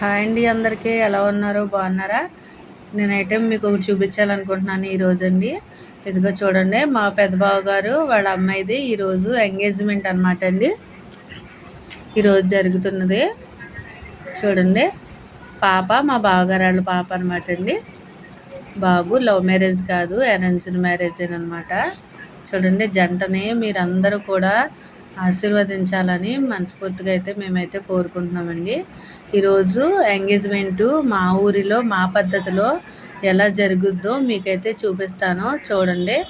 Hi అండి అందరికీ. ఎలా ఉన్నారు? బాగున్నారా? నేనైతే మీకు ఒకటి చూపించాలనుకుంటున్నాను ఈరోజు అండి ఇదిగో చూడండి మా పెద్ద బావ గారు వాళ్ళ అమ్మాయిది ఈరోజు ఎంగేజ్మెంట్ అనమాట అండి. ఈరోజు జరుగుతున్నది. చూడండి పాప మా బావగారు వాళ్ళ పాప అనమాట అండి. బాబు లవ్ మ్యారేజ్ కాదు అరేంజ్డ్ మ్యారేజ్ అనమాట చూడండి జంటని మీరందరూ కూడా ఆశీర్వదించాలని మనస్ఫూర్తిగా అయితే మేమైతే కోరుకుంటున్నామండి. ఈరోజు ఎంగేజ్మెంట్ మా ఊరిలో మా పద్ధతిలో ఎలా జరుగుద్దో మీకైతే చూపిస్తాను. చూడండి.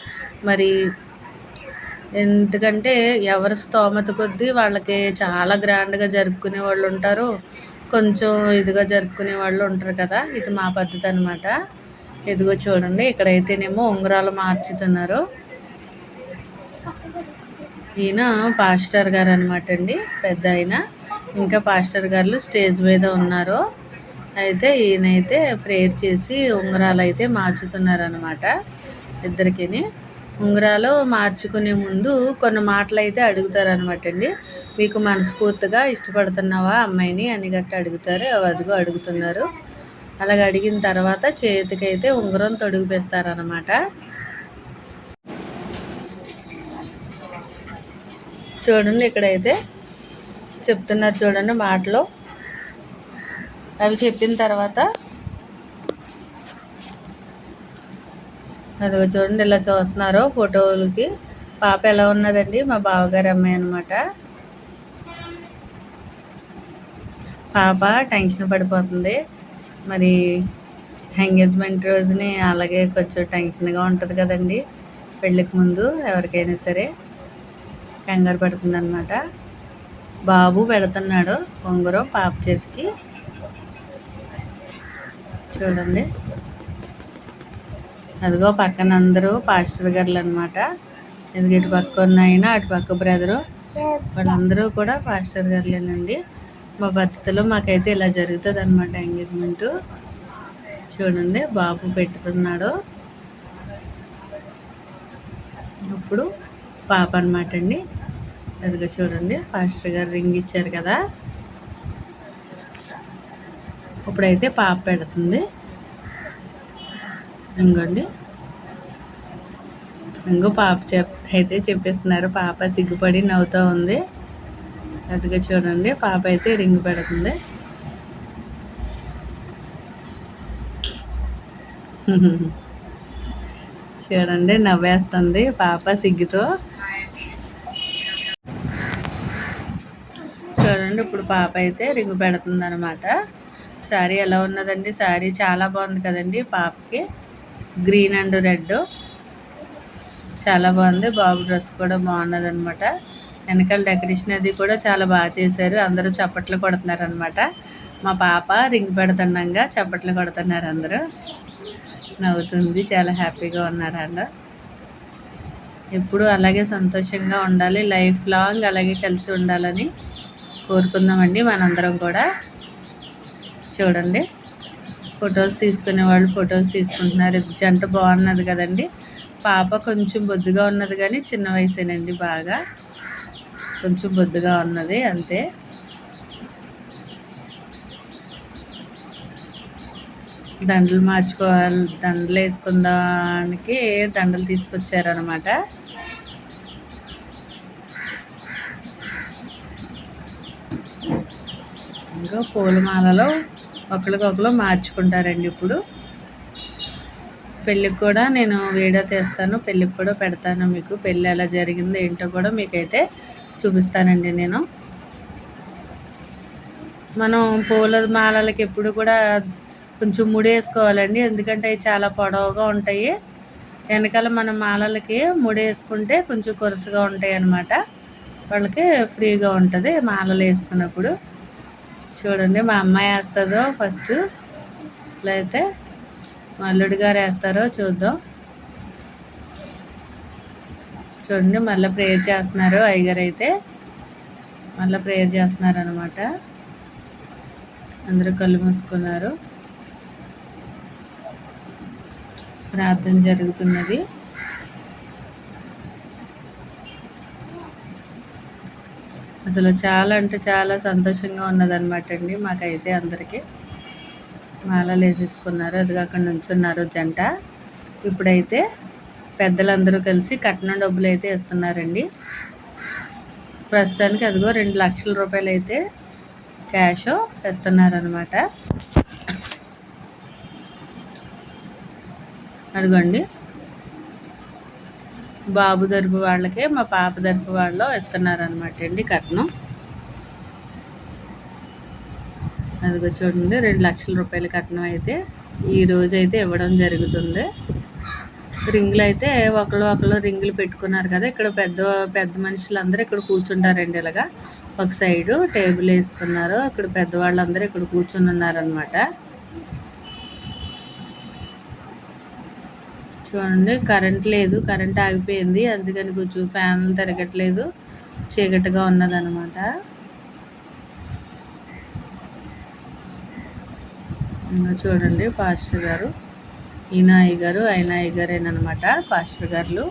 మరి ఎందుకంటే ఎవరి స్తోమత కొద్దీ వాళ్ళకి చాలా గ్రాండ్గా జరుపుకునే వాళ్ళు ఉంటారు. కొంచెం ఇదిగా జరుపుకునే వాళ్ళు ఉంటారు కదా. ఇది మా పద్ధతి అనమాట ఇదిగో చూడండి. ఇక్కడైతేనేమో ఉంగరాలు మార్చుతున్నారు. ఈయన పాస్టర్ గారు అనమాట అండి. పెద్ద ఆయన ఇంకా పాస్టర్ గారు స్టేజ్ మీద ఉన్నారు అయితే ఈయనైతే ప్రేయర్ చేసి ఉంగరాలు అయితే మార్చుతున్నారనమాట ఇద్దరికిని. ఉంగరాలు మార్చుకునే ముందు కొన్ని మాటలు అయితే అడుగుతారనమాట అండి. మీకు మనస్ఫూర్తిగా ఇష్టపడుతున్నావా అమ్మాయిని అని గట్టి అడుగుతారు. అదిగో అడుగుతున్నారు. అలాగ అడిగిన తర్వాత చేతికైతే ఉంగరం తొడిగిపిస్తారనమాట చూడండి ఇక్కడైతే చెప్తున్నారు చూడండి మాటలు. అవి చెప్పిన తర్వాత అదిగో చూడండి ఇలా చూస్తున్నారు ఫోటోలకి. పాప ఎలా ఉన్నదండి? మా బావగారి అమ్మాయి అనమాట పాప టెన్షన్ పడిపోతుంది. మరి ఎంగేజ్మెంట్ రోజుని అలాగే కొంచెం టెన్షన్గా ఉంటుంది కదండి. పెళ్ళికి ముందు ఎవరికైనా సరే కంగారు పడుతుంది అనమాట బాబు పెడుతున్నాడు ఉంగరం పాప చేతికి. చూడండి. అదిగో పక్కన అందరూ పాస్టర్ గారులు అనమాట ఇది ఇటు పక్క ఉన్నాయినా అటు పక్క బ్రదరు. వాళ్ళందరూ కూడా పాస్టర్ గారులేనండి. మా పద్ధతిలో మాకైతే ఇలా జరుగుతుంది అనమాట ఎంగేజ్మెంటు. చూడండి బాబు పెట్టుతున్నాడు. ఇప్పుడు పాప అనమాట అండి. అదిగో చూడండి పాస్టర్ గారు రింగ్ ఇచ్చారు కదా. ఇప్పుడైతే పాప పెడుతుంది. ఇంకోండి. ఇంకో పాప చెప్ అయితే చెప్పిస్తున్నారు పాప సిగ్గుపడి నవ్వుతూ ఉంది. అదిగో చూడండి పాప అయితే రింగ్ పెడుతుంది. చూడండి నవ్వేస్తుంది పాప సిగ్గుతో. చూడండి ఇప్పుడు పాప అయితే రింగు పెడుతుందనమాట శారీ ఎలా ఉన్నదండి? శారీ చాలా బాగుంది కదండి పాపకి. Green and red. చాలా బాగుంది. బాబు డ్రెస్ కూడా బాగున్నది అనమాట వెనకాల డెకరేషన్ అది కూడా చాలా బాగా చేశారు. అందరూ చప్పట్లు కొడుతున్నారు అనమాట మా పాప రింగ్ పెడుతుండగా చప్పట్లు కొడుతున్నారు అందరూ. నవ్వుతుంది. చాలా హ్యాపీగా ఉన్నారు అలా ఎప్పుడు అలాగే సంతోషంగా ఉండాలి. లైఫ్ లాంగ్ అలాగే కలిసి ఉండాలని కోరుకుందామండి. మనందరం కూడా చూడండి. ఫొటోస్ తీసుకునే వాళ్ళు ఫొటోస్ తీసుకుంటున్నారు. జంట బాగున్నది కదండి. పాప కొంచెం బొద్దుగా ఉన్నది కానీ చిన్న వయసేనండి బాగా. కొంచెం బొద్దుగా ఉన్నది అంతే. దండలు మార్చుకోవాలి దండలు వేసుకుందానికి దండలు తీసుకొచ్చారనమాట ఇంకా పూలమాలలో ఒకరికొకరు మార్చుకుంటారండి ఇప్పుడు. పెళ్ళికి కూడా నేను వీడియో తీస్తాను పెళ్ళికి కూడా పెడతాను మీకు. పెళ్ళి ఎలా జరిగిందో ఏంటో కూడా మీకైతే చూపిస్తానండి నేను. మనం పూల మాలలకి ఎప్పుడు కూడా కొంచెం ముడేసుకోవాలండి. ఎందుకంటే అవి చాలా పొడవుగా ఉంటాయి. వెనకాల మన మాలలకి ముడేసుకుంటే కొంచెం కొరుసుగా ఉంటాయి అన్నమాట వాళ్ళకి ఫ్రీగా ఉంటుంది మాలలు వేసుకున్నప్పుడు. చూడండి మా అమ్మాయి వేస్తుందో ఫస్ట్. లేకపోతే మా అల్లుడి గారు వేస్తారో చూద్దాం. చూడండి మళ్ళీ ప్రేయర్ చేస్తున్నారు అయ్యగారు అయితే. మళ్ళీ ప్రేయర్ చేస్తున్నారు అనమాట అందరూ కళ్ళు మూసుకున్నారు. ప్రార్థన జరుగుతున్నది. అసలు చాలా అంటే చాలా సంతోషంగా ఉన్నదన్నమాట అండి మాకైతే అందరికీ. మాలలు వేసేసుకున్నారు అది అక్కడ నుంచున్నారు జంట. ఇప్పుడైతే పెద్దలందరూ కలిసి కట్నం డబ్బులు అయితే ఇస్తున్నారండి. ప్రస్తుతానికి అదిగో రెండు లక్షల రూపాయలు అయితే క్యాష్ ఇస్తున్నారనమాట అదిగోండి. బాబు దరుపు వాళ్ళకే మా పాప దరుపు వాళ్ళు ఇస్తున్నారనమాట అండి కట్నం. అదిగో చూడండి రెండు లక్షల రూపాయల కట్నం అయితే ఈ రోజు అయితే ఇవ్వడం జరుగుతుంది. రింగులు అయితే ఒకళ్ళు ఒకళ్ళు రింగులు పెట్టుకున్నారు కదా ఇక్కడ పెద్ద పెద్ద మనుషులు అందరూ ఇక్కడ కూర్చుంటారండి ఇలాగా. ఒక సైడు టేబుల్ వేసుకున్నారు ఇక్కడ పెద్దవాళ్ళందరూ ఇక్కడ కూర్చుని ఉన్నారనమాట చూడండి కరెంట్ లేదు కరెంట్ ఆగిపోయింది. అందుకని కొంచెం ఫ్యాన్లు తిరగట్లేదు. చీకటిగా ఉన్నదనమాట చూడండి పాస్టర్ గారు. ఈయన గారు ఆయన గారేనమాట పాస్టర్ గారు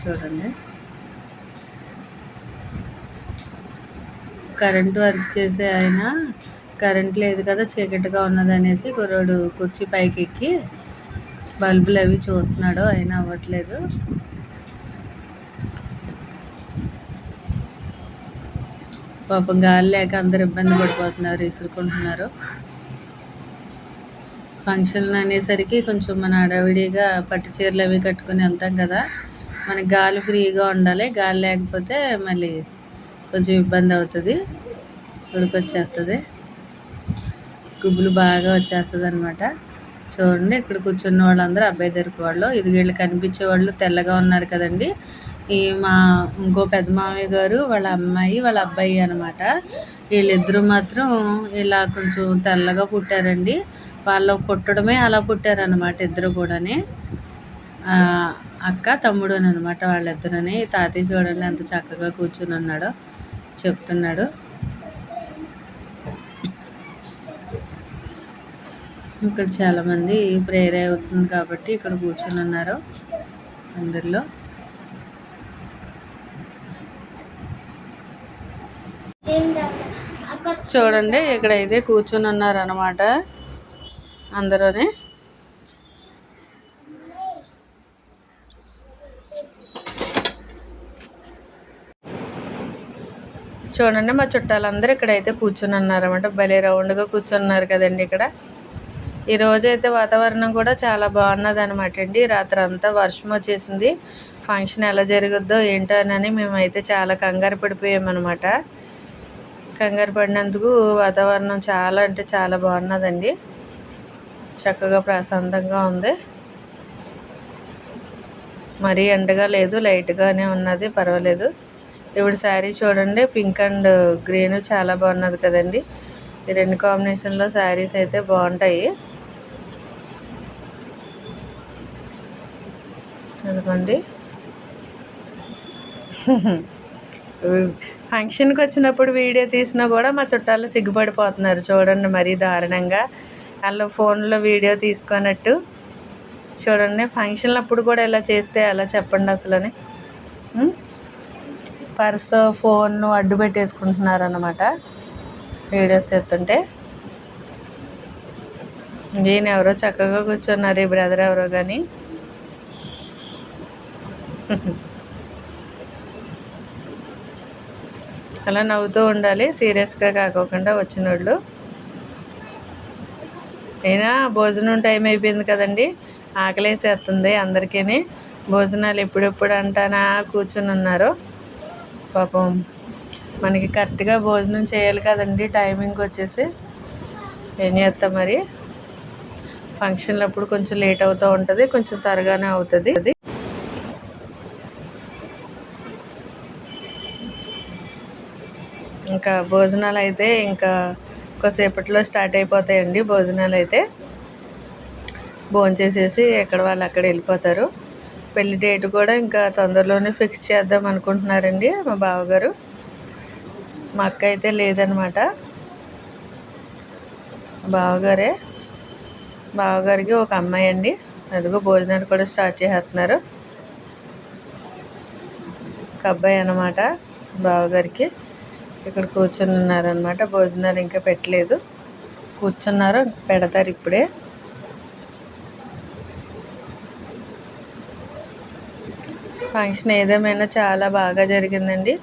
చూడండి. కరెంట్ వర్క్ చేసే ఆయన కరెంట్ లేదు కదా చీకటిగా ఉన్నదనేసి కుర్రోడు కుర్చీ పైకి ఎక్కి బల్బులు అవి చూస్తున్నాడు అయినా అవ్వట్లేదు. పాపం గాలి లేక అందరు ఇబ్బంది పడిపోతున్నారు ఇసురుకుంటున్నారు. ఫంక్షన్ అనేసరికి కొంచెం మన అడవిడిగా పట్టు చీరలు అవి కట్టుకుని వెళ్తాం కదా మనకి గాలి ఫ్రీగా ఉండాలి గాలి లేకపోతే మళ్ళీ కొంచెం ఇబ్బంది అవుతుంది. ఉడికొచ్చేస్తుంది గుబ్బులు బాగా వచ్చేస్తుంది అనమాట చూడండి ఇక్కడ కూర్చున్న వాళ్ళందరూ అబ్బాయి దొరికి వాళ్ళు. ఇది వీళ్ళు కనిపించే వాళ్ళు తెల్లగా ఉన్నారు కదండి. ఈ మా ఇంకో పెద్ద మామయ్య గారు వాళ్ళ అమ్మాయి వాళ్ళ అబ్బాయి అనమాట. వీళ్ళిద్దరూ మాత్రం ఇలా కొంచెం తెల్లగా పుట్టారండి. వాళ్ళు పుట్టడమే అలా పుట్టారనమాట ఇద్దరు కూడాని. అక్క తమ్ముడు అనమాట వాళ్ళిద్దరని. తాతయ్య చూడండి ఎంత చక్కగా కూర్చుని ఉన్నాడో చెప్తున్నాడు. ఇక్కడ చాలామంది ప్రేయర్ అవుతుంది కాబట్టి ఇక్కడ కూర్చొని ఉన్నారు అందరిలో. చూడండి ఇక్కడ అయితే కూర్చొని ఉన్నారనమాట అందరూనే. చూడండి మా చుట్టాలందరూ ఇక్కడైతే కూర్చొని ఉన్నారన్నమాట భలే రౌండ్గా కూర్చున్నారు కదండి ఇక్కడ. ఈ రోజైతే వాతావరణం కూడా చాలా బాగున్నది అనమాట అండి. రాత్రి అంతా వర్షం వచ్చేసింది. ఫంక్షన్ ఎలా జరుగుద్దో ఏంటో అని మేమైతే చాలా కంగారు పడిపోయామన్నమాట. కంగారు పడినందుకు వాతావరణం చాలా అంటే చాలా బాగున్నదండి. చక్కగా ప్రశాంతంగా ఉంది. మరీ ఎండగా లేదు లైట్గానే ఉన్నది పర్వాలేదు. ఇప్పుడు శారీ చూడండి పింక్ అండ్ గ్రీన్ చాలా బాగున్నది కదండి. ఈ రెండు కాంబినేషన్లో శారీస్ అయితే బాగుంటాయి. అనుకోండి ఫంక్షన్కి వచ్చినప్పుడు వీడియో తీసినా కూడా మా చుట్టాలు సిగ్గుపడిపోతున్నారు. చూడండి మరీ దారుణంగా. వాళ్ళు ఫోన్లో వీడియో తీసుకున్నట్టు. చూడండి ఫంక్షన్లు అప్పుడు కూడా ఇలా చేస్తే ఎలా చెప్పండి అసలని. పర్స్ ఫోన్ అడ్డు పెట్టేసుకుంటున్నారు అనమాట వీడియోస్ తెస్తుంటే. ఈయన ఎవరో చక్కగా కూర్చున్నారు ఈ బ్రదర్ ఎవరో కానీ అలా నవ్వుతూ ఉండాలి సీరియస్గా కాకోకుండా వచ్చిన వాళ్ళు అయినా భోజనం టైం అయిపోయింది కదండి ఆకలేసేస్తుంది అందరికీ భోజనాలు ఎప్పుడెప్పుడు అంటానా కూర్చుని ఉన్నారు పాపం మనకి కరెక్ట్గా భోజనం చేయాలి కదండి టైమింగ్ వచ్చేసి. ఏం చేస్తాం మరి? ఫంక్షన్లు అప్పుడు కొంచెం లేట్ అవుతూ ఉంటుంది కొంచెం త్వరగానే అవుతుంది. అది ఇంకా భోజనాలు అయితే ఇంకా కొద్దిసేపట్లో స్టార్ట్ అయిపోతాయండి భోజనాలు అయితే. భోంచేసేసి ఎక్కడ వాళ్ళు అక్కడ వెళ్ళిపోతారు. పెళ్ళి డేట్ కూడా ఇంకా తొందరలోనే ఫిక్స్ చేద్దాం అనుకుంటున్నారండి మా బావగారు. మా అక్క అయితే లేదనమాట. బావగారే. బావగారికి ఒక అమ్మాయి అండి. అదిగో భోజనాలు కూడా స్టార్ట్ చేస్తున్నారు. ఒక అబ్బాయి అనమాట బావగారికి. ఇక్కడ కూర్చొని ఉన్నారనమాట భోజనాలు ఇంకా పెట్టలేదు. కూర్చున్నారు పెడతారు ఇప్పుడే. ఫంక్షన్ ఏదేమైనా చాలా బాగా జరిగిందండి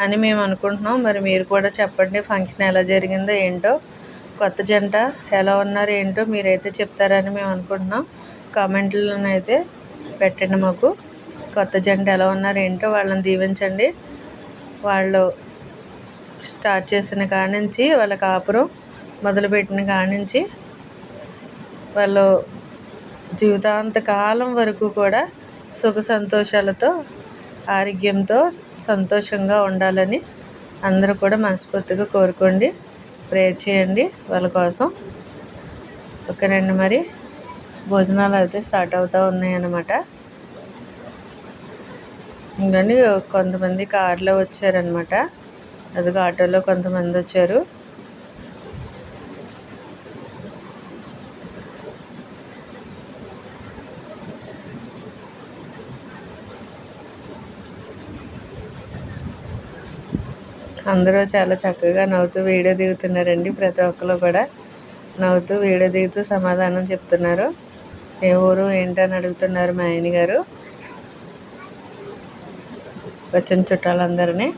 అని మేము అనుకుంటున్నాం. మరి మీరు కూడా చెప్పండి ఫంక్షన్ ఎలా జరిగిందో ఏంటో కొత్త జంట ఎలా ఉన్నారు ఏంటో మీరైతే చెప్తారని మేము అనుకుంటున్నాం. కామెంట్లోనైతే పెట్టండి మాకు. కొత్త జంట ఎలా ఉన్నారు ఏంటో వాళ్ళని దీవించండి. వాళ్ళు స్టార్ట్ చేసిన కాడి వాళ్ళ కాపురం మొదలుపెట్టిన కాడి నుంచి వాళ్ళు జీవితాంత కాలం వరకు కూడా సుఖ సంతోషాలతో ఆరోగ్యంతో సంతోషంగా ఉండాలని అందరూ కూడా మనస్ఫూర్తిగా కోరుకోండి. ప్రేర్ చేయండి వాళ్ళ కోసం. ఓకేనండి మరి. భోజనాలు అయితే స్టార్ట్ అవుతూ ఉన్నాయన్నమాట. ఇంకని కొంతమంది కారులో వచ్చారనమాట అదిగో ఆటోలో కొంతమంది వచ్చారు. అందరూ చాలా చక్కగా నవ్వుతూ వీడియో దిగుతున్నారండి ప్రతి ఒక్కరు కూడా. నవ్వుతూ వీడియో దిగుతూ సమాధానం చెప్తున్నారు. ఏ ఊరు ఏంటని అడుగుతున్నారు మా ఆయన గారు. వచ్చిన చుట్టాలందరినీ.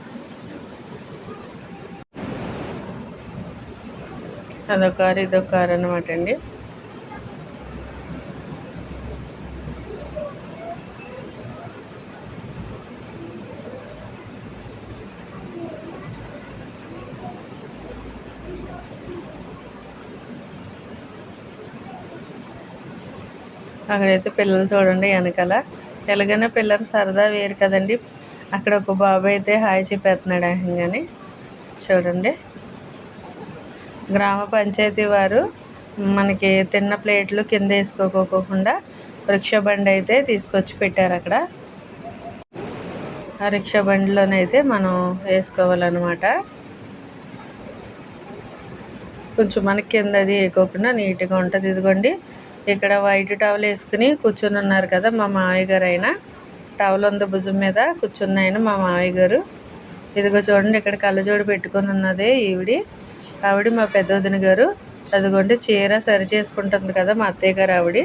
అదొక కారు ఇదొక కారు అనమాట అండి. అక్కడైతే పిల్లలు చూడండి వెనకాల. ఎలాగైనా పిల్లలు సరదా వేరు కదండి. అక్కడ ఒక బాబు అయితే హాయ్ చెప్పేస్తున్నాడు అని చూడండి. గ్రామ పంచాయతీ వారు మనకి తిన్న ప్లేట్లు కింద వేసుకోకోకుండా రిక్షా బండి అయితే తీసుకొచ్చి పెట్టారు అక్కడ. ఆ రిక్షా బండిలోనైతే మనం వేసుకోవాలన్నమాట. కొంచెం మనకి కింద అది వేయకోకుండా నీట్గా ఉంటుంది. ఇదిగోండి. ఇక్కడ వైట్ టవల్ వేసుకుని కూర్చొని ఉన్నారు కదా మా మామయ్య గారు అయినా టవల్ ఉంది భుజం మీద కూర్చున్న ఆయన మా మామయ్య గారు. ఇదిగో చూడండి ఇక్కడ కళ్ళజోడు పెట్టుకొని ఉన్నదే ఈవిడి. ఆవిడ మా పెద్దవదిన గారు. అదిగోండి చీర సరి చేసుకుంటుంది కదా మా అత్తయ్య గారు ఆవిడ.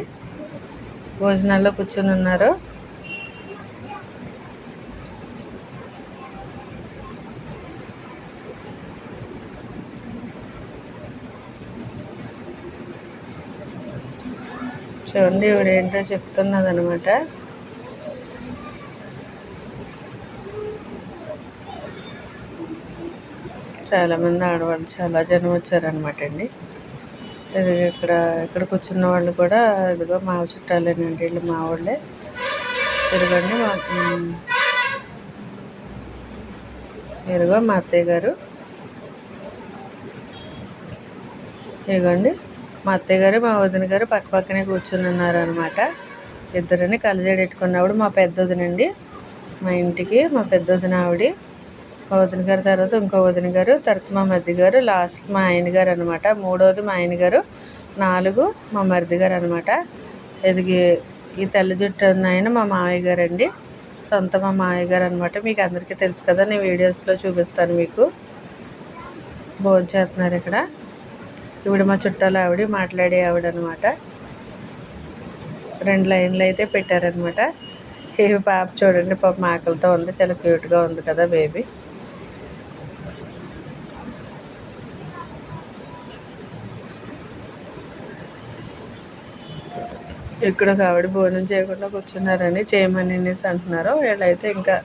భోజనాల్లో కూర్చొని ఉన్నారు. చూడండి ఇవిడ ఏంటో చెప్తున్నది అనమాట చాలామంది ఆడవాళ్ళు చాలా జనం వచ్చారనమాట అండి. ఇది ఇక్కడ ఇక్కడ కూర్చున్న వాళ్ళు కూడా ఇదిగో మా చుట్టాలేనండి వీళ్ళు మా వాళ్ళే. ఇదిగోండి మా ఇదిగో మా అత్తయ్య గారు. ఇదిగోండి. మా అత్తయ్య గారు మా వదిన గారు పక్క పక్కనే కూర్చుని ఉన్నారు అనమాట ఇద్దరిని కలిజేడెట్టుకున్నప్పుడు మా పెద్ద వదినండి మా ఇంటికి మా పెద్ద వదిన ఆవిడ. మా వదిన గారి తర్వాత ఇంకో వదిన గారు తర్వాత మా మరిది గారు లాస్ట్ మా ఆయన గారు అనమాట. మూడోది మా ఆయన గారు నాలుగు మా మరిది గారు అనమాట. ఎదిగి ఈ తెల్ల జుట్టు ఉన్నాయన మా మావయ్య గారు అండి సొంత మా మావయ్య గారు అనమాట. మీకు అందరికీ తెలుసు కదా నేను వీడియోస్లో చూపిస్తాను మీకు. భోజనం చేస్తున్నారు ఇక్కడ. ఇవిడ మా చుట్టాల ఆవిడ మాట్లాడే ఆవిడ అనమాట రెండు లైన్లు అయితే పెట్టారనమాట ఈ పాప చూడండి పాప ఆకలితో ఉంది చాలా క్యూట్గా ఉంది కదా బేబీ. ఇక్కడ ఒక ఆవిడ భోజనం చేయకుండా కూర్చున్నారని చేయమని అనేసి అంటున్నారు. వీళ్ళైతే ఇంకా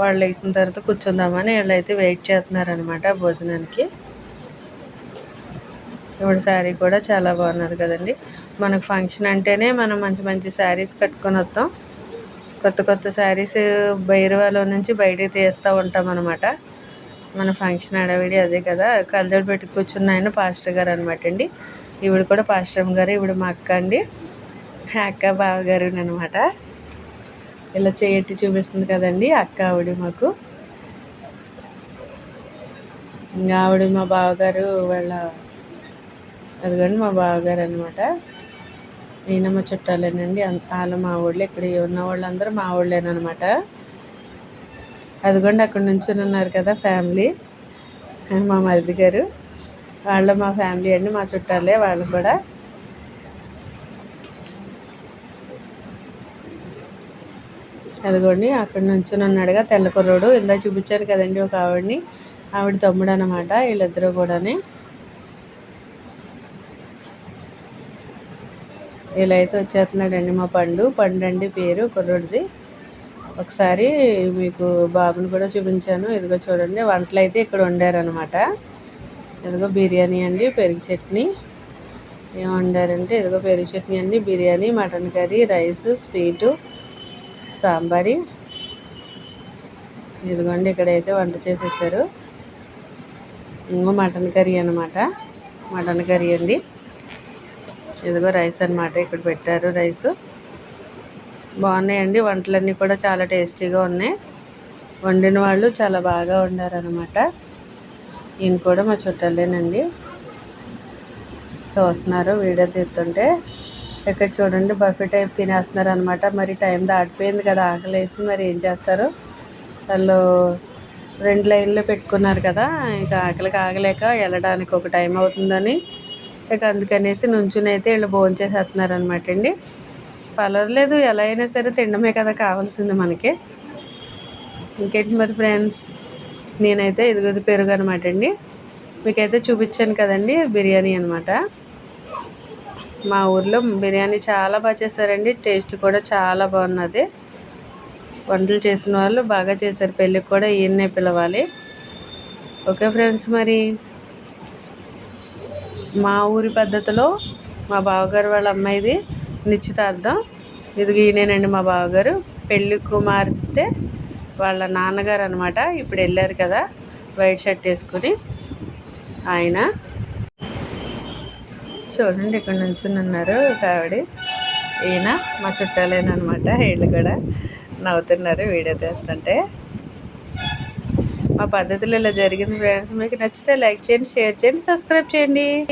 వాళ్ళు వేసిన తర్వాత కూర్చుందామని వీళ్ళైతే వెయిట్ చేస్తున్నారనమాట భోజనానికి. ఇప్పుడు శారీ కూడా చాలా బాగున్నది కదండి. మనకు ఫంక్షన్ అంటేనే మనం మంచి మంచి శారీస్ కట్టుకొని వస్తాం. కొత్త కొత్త శారీస్ బైరవాలో నుంచి బయటికి తీస్తూ ఉంటాం అనమాట మన ఫంక్షన్ అడవిడి అదే కదా. కలజోడు పెట్టి కూర్చున్న ఆయన పాస్టర్ గారు అనమాట అండి. ఈవిడ కూడా పాస్టర్ గారు ఇవిడ మా అక్క అండి. అక్క బావగారు అనమాట ఇలా చేయట్టి చూపిస్తుంది కదండి అక్క ఆవిడ మాకు. ఇంకా ఆవిడ మా బావగారు వాళ్ళ అదిగోండి మా బావగారు అనమాట ఈయన మా చుట్టాలేనండి వాళ్ళు మా ఊళ్ళో ఇక్కడ ఉన్న వాళ్ళందరూ మా ఊళ్ళేనమాట అదిగోండి అక్కడ నుంచి ఉన్నారు కదా ఫ్యామిలీ. మా మరిది గారు. వాళ్ళు మా ఫ్యామిలీ అండి మా చుట్టాలే వాళ్ళు కూడా. అదిగోండి అక్కడ నుంచి ఉన్నాడుగా తెల్లకొర్రోడు. ఇందా చూపించారు కదండి ఒక ఆవిడని. ఆవిడ తమ్ముడు అనమాట వీళ్ళిద్దరూ కూడానే. ఇలా అయితే వచ్చేస్తున్నాడండి మా పండు. పండు అండి పేరు కుర్రోడిది. ఒకసారి మీకు బాబుని కూడా చూపించాను. ఇదిగో చూడండి వంటలు అయితే ఇక్కడ వండారనమాట ఇదిగో బిర్యానీ అండి పెరుగు చట్నీ. ఏం వండారంటే ఇదిగో పెరుగు చట్నీ అండి biryani mutton curry rice sweet Sambari. ఇదిగోండి ఇక్కడైతే వంట చేసేసారు. ఇంకో మటన్ కర్రీ అనమాట మటన్ కర్రీ అండి. ఇదిగో రైస్ అనమాట ఇక్కడ పెట్టారు రైస్. బాగున్నాయండి. వంటలన్నీ కూడా చాలా టేస్టీగా ఉన్నాయి. వండిన వాళ్ళు చాలా బాగా వండారనమాట ఈయన కూడా మా చుట్టాలేనండి. చూస్తున్నారు వీడియో తీస్తుంటే. ఇక్కడ చూడండి బఫే టైప్ తినేస్తున్నారు అనమాట మరి టైం దాటిపోయింది కదా ఆకలేసి మరి ఏం చేస్తారు? వాళ్ళు రెండు లైన్లో పెట్టుకున్నారు కదా ఇంకా ఆకలికి ఆగలేక వెళ్ళడానికి ఒక టైం అవుతుందని ఇక అందుకనేసి నుంచుని అయితే వీళ్ళు భోజనం చేసేస్తున్నారు అనమాట అండి. పర్వాలేదు ఎలా అయినా సరే తినడమే కదా కావాల్సింది మనకి. ఇంకేంటి మరి ఫ్రెండ్స్? నేనైతే ఇదిగోది పెరుగు అనమాట అండి. మీకైతే చూపించాను కదండి బిర్యానీ అనమాట మా ఊర్లో బిర్యానీ చాలా బాగా చేశారండి టేస్ట్ కూడా చాలా బాగున్నది. వంటలు చేసిన వాళ్ళు బాగా చేశారు పెళ్ళికి కూడా ఈయన్నే పిలవాలి. ఓకే ఫ్రెండ్స్ మరి. మా ఊరి పద్ధతిలో మా బావగారు వాళ్ళ అమ్మాయిది నిశ్చితార్థం. ఇదిగో ఈయనేనండి మా బావగారు. పెళ్ళి కుమార్తె వాళ్ళ నాన్నగారు అనమాట ఇప్పుడు వెళ్ళారు కదా వైట్ షర్ట్ వేసుకుని. ఆయన చూడండి ఇక్కడ నుంచి ఉన్నారు ఆవిడ. ఈయన మా చుట్టాలేనమాట వీళ్ళు కూడా నవ్వుతున్నారు వీడియో తీస్తుంటే. మా పద్ధతిలో ఇలా జరిగింది ఫ్రెండ్స్ మీకు నచ్చితే లైక్ చేయండి షేర్ చేయండి సబ్స్క్రైబ్ చేయండి.